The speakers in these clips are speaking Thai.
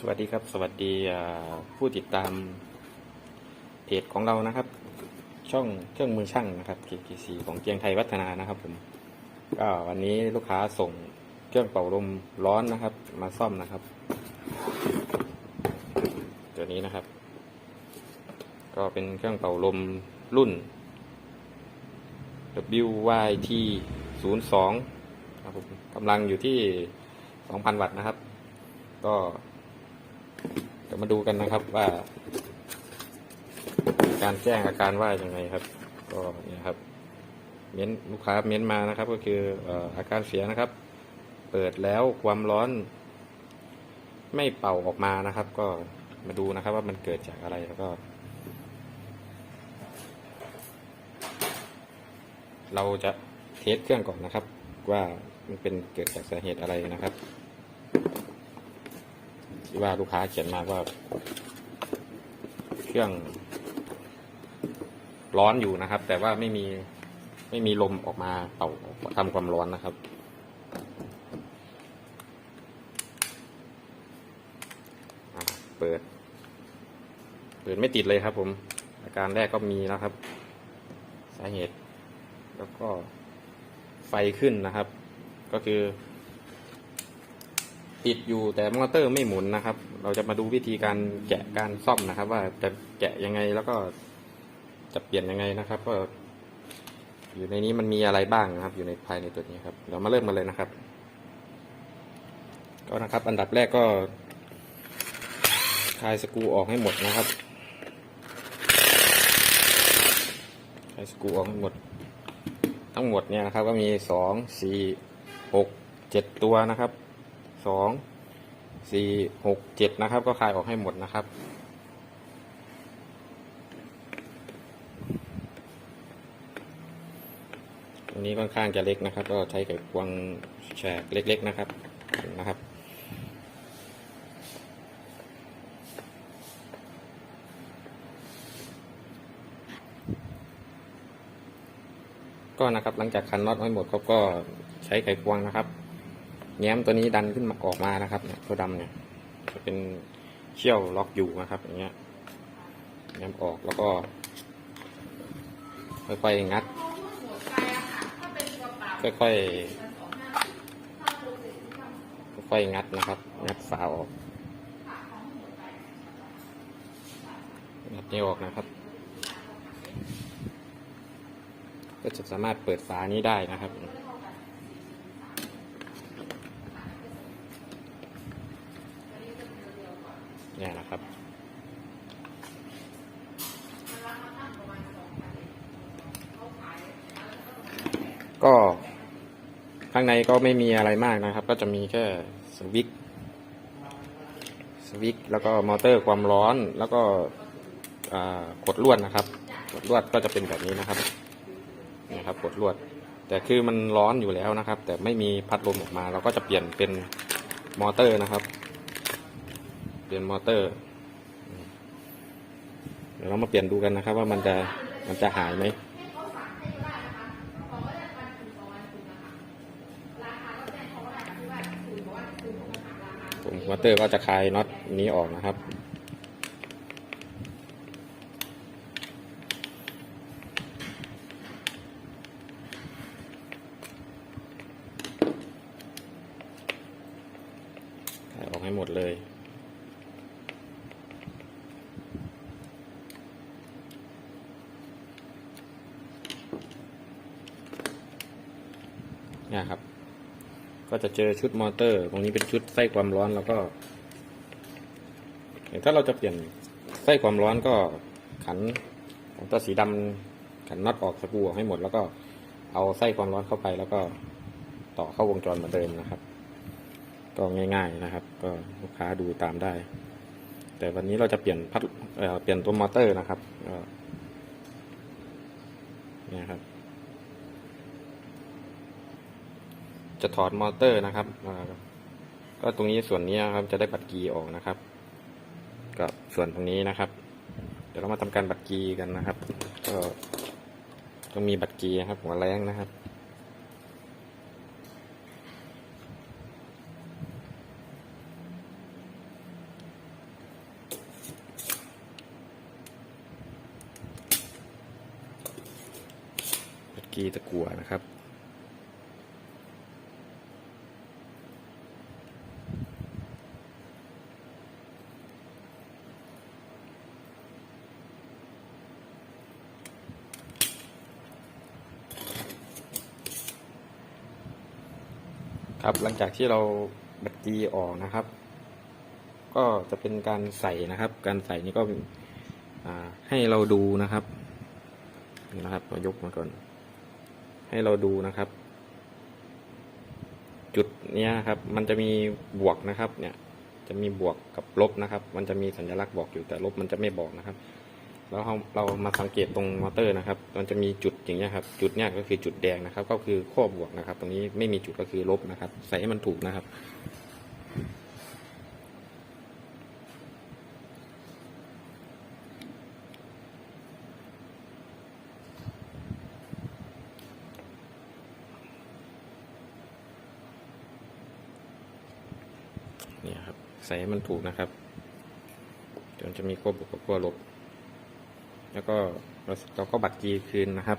สวัสดีครับ สวัสดีผู้ติดตามเพจของเรานะครับ ช่องเครื่องมือช่างนะครับ KKC ของเจียงไทยวัฒนานะครับผมก็วันนี้ลูกค้าส่งเครื่องเป่าลมร้อนนะครับ มาซ่อมนะครับ ตัวนี้นะครับ ก็เป็นเครื่องเป่าลมรุ่น WYT 0 2ครับผมกำลังอยู่ที่ 2,000 วัตต์นะครับ ก็ ยวมาดูกันนะครับว่า การแจ้งอาการว่าอยังไงครับ ก็เนี่ยครับ เม้นลูกค้าเม้นมานะครับ ก็คืออาการเสียนะครับ เปิดแล้วความร้อน ไม่เป่าออกมานะครับ ก็มาดูนะครับ ว่ามันเกิดจากอะไรแล้วก็ เราจะเทสเครื่องก่อนนะครับ ว่ามันเป็นเกิดจากสาเหตุอะไรนะครับ ที่ว่าลูกค้าเขียนมาว่า เครื่อง ร้อนอยู่นะครับ แต่ว่าไม่มีไม่มีลมออกมาเป่าทำความร้อนนะครับ เปิด เปิดไม่ติดเลยครับ ผม อาการแรกก็มีแล้วครับ สาเหตุ แล้วก็ไฟขึ้นนะครับ ก็คือ ติดอยู่แต่มอเตอร์ไม่หมุนนะครับ เราจะมาดูวิธีการแกะการซ่อมนะครับ ว่าจะแกะยังไงแล้วก็จะเปลี่ยนยังไงนะครับก็อยู่ในนี้มันมีอะไรบ้างนะครับ อยู่ในภายในตัวนี้ครับ เรามาเริ่มกันเลยนะครับ ก็นะครับ อันดับแรกก็คลายสกรูออกให้หมดนะครับคลายสกรูออกให้หมด ทั้งหมดเนี่ยนะครับ ก็มีสองสี่หกเจ็ดตัวนะครับ สองสี่หกเจ็ดนะครับ ก็คลายออกให้หมดนะครับตรงนี้ค่อนข้างจะเล็กนะครับ ก็ใช้กับควงแฉกเล็ก ๆนะครับนะครับ ก็นะครับหลังจากคันน็อตไว้หมดเขาก็ใช้ไขควงนะครับ แง้มตัวนี้ดันขึ้นมาออกมานะครับเนี่ยตัวดำเนี่ยจะเป็นเชี่ยวล็อกอยู่นะครับ อย่างเงี้ยแง้มออกแล้วก็ค่อยๆงัดค่อยๆค่อยๆงัดนะครับ งัดฝาออกงัดนี้ออกนะครับ ก็จะสามารถเปิดฝานี้ได้นะครับ เนี่ยนะครับ ก็ข้างในก็ไม่มีอะไรมากนะครับ ก็จะมีแค่สวิตสวิตแล้วก็มอเตอร์ความร้อนแล้วก็กดลวดนะครับกดลวดก็จะเป็นแบบนี้นะครับนี่ครับกดลวด แต่คือมันร้อนอยู่แล้วนะครับ แต่ไม่มีพัดลมออกมา เราก็จะเปลี่ยนเป็นมอเตอร์นะครับ เปลี่ยนมอเตอร์ เดี๋ยวเรามาเปลี่ยนดูกันนะครับ ว่ามันจะมันจะหายไหมผมมอเตอร์ก็จะคลายน็อตนี้ออกนะครับ คลายออกให้หมดเลย เนี่ยครับ ก็จะเจอชุดมอเตอร์ ตรงนี้เป็นชุดไส้ความร้อนแล้วก็ถ้าเราจะเปลี่ยนไส้ความร้อนก็ขันของตัวสีดำขันน็อตออกสกรูออกให้หมด แล้วก็เอาไส้ความร้อนเข้าไปแล้วก็ต่อเข้าวงจรเหมือนเดิมนะครับ ก็ง่าย ๆนะครับ ก็ลูกค้าดูตามได้ แต่วันนี้เราจะเปลี่ยนพัดเเปลี่ยนตัวมอเตอร์นะครับ ก็เนี่ยครับ จะถอดมอเตอร์นะครับก็ตรงนี้ส่วนนี้ครับจะได้บัตรกีออกนะครับ กับส่วนตรงนี้นะครับ เดี๋ยวเรามาทำการบัตรกีกันนะครับ ก็ต้องมีบัตรกีครับ หัวแรงนะครับบัดกีตะกัวนะครับ ครับหลังจากที่เราบัดกีออกนะครับ ก็จะเป็นการใส่นะครับ การใส่นี้ก็ให้เราดูนะครับนี่นะครับเรายกมาก่อน ให้เราดูนะครับ จุดเนี้ยครับ มันจะมีบวกนะครับ เนี่ย จะมีบวกกับลบนะครับ มันจะมีสัญลักษณ์บอกอยู่แต่ลบมันจะไม่บอกนะครับ แล้วเราเรามาสังเกตตรงมอเตอร์นะครับมันจะมีจุดอย่างเงี้ยครับจุดเนี้ยก็คือจุดแดงนะครับ ก็คือขั้วบวกนะครับ ตรงนี้ไม่มีจุดก็คือลบนะครับ ใส่ให้มันถูกนะครับเนี่ยครับ ใส่ให้มันถูกนะครับจนจะมีขั้วบวกกับขั้วลบ แล้วก็เราก็บัตรจีคืนนะครับ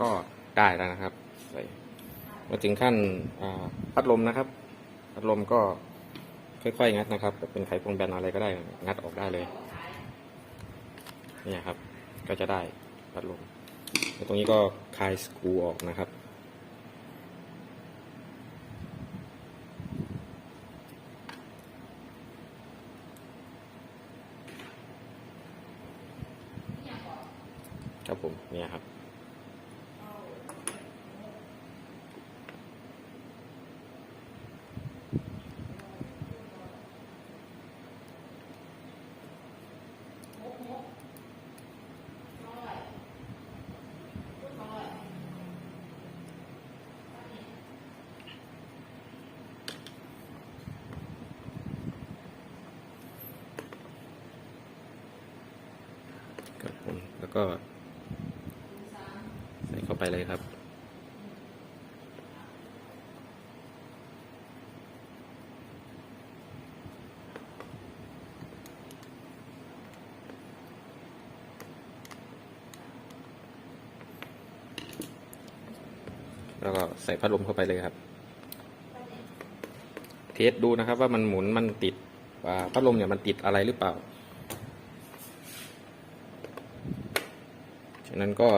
ก็ได้แล้วนะครับใส่มาถึงขั้นพัดลมนะครับ พัดลมก็ค่อยๆ งัดนะครับเป็นไขควงแบนอะไรก็ได้ งัดออกได้เลยเนี่ยครับ ก็จะได้พัดลมตรงนี้ก็คลายสกรูออกนะครับครับผมเนี่ยครับผมแล้ว ก็ ใส่เข้าไปเลยครับ แล้วก็ใส่พัดลมเข้าไปเลยครับเทสดูนะครับว่ามันหมุนมันติดว่าพัดลมเนี่ยมันติดอะไรหรือเปล่า ฉะนั้นก็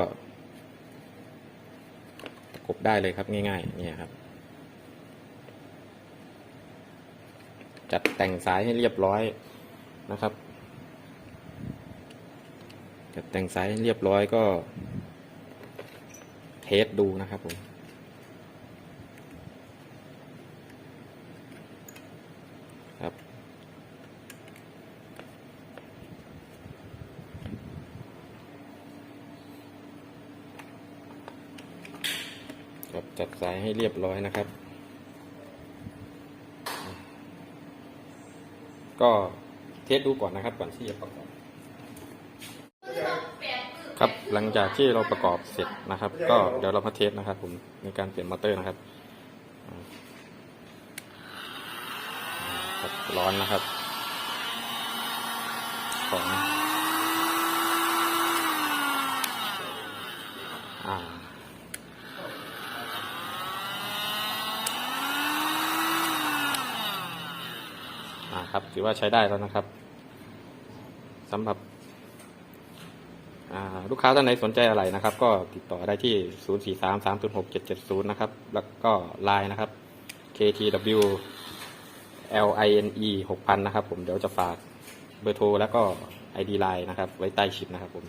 ประกบได้เลยครับง่ายๆเนี่ยครับ จัดแต่งสายให้เรียบร้อยนะครับ จัดแต่งสายให้เรียบร้อยก็ เทสดูนะครับผม ครับจัดสายให้เรียบร้อยนะครับ ก็เทสดูก่อนนะครับ ก่อนที่จะประกอบ ครับหลังจากที่เราประกอบเสร็จนะครับ ก็เดี๋ยวเรามาเทสนะครับ ผมในการเปลี่ยนมอเตอร์นะครับร้อนนะครับ ของอ่า อ่าครับ ถือว่าใช้ได้แล้วนะครับสำหรับลูกค้าท่านไหนสนใจอะไรนะครับ ก็ติดต่อได้ที่ 0 4 3 3 0 6 7 7 0 นะครับ แล้วก็ไลน์นะครับ ktw L I N E 6,000 นะครับผมเดี๋ยวจะฝากเบอร์โทรแล้วก็ ID Line นะครับ ไว้ใต้คลิปนะครับผม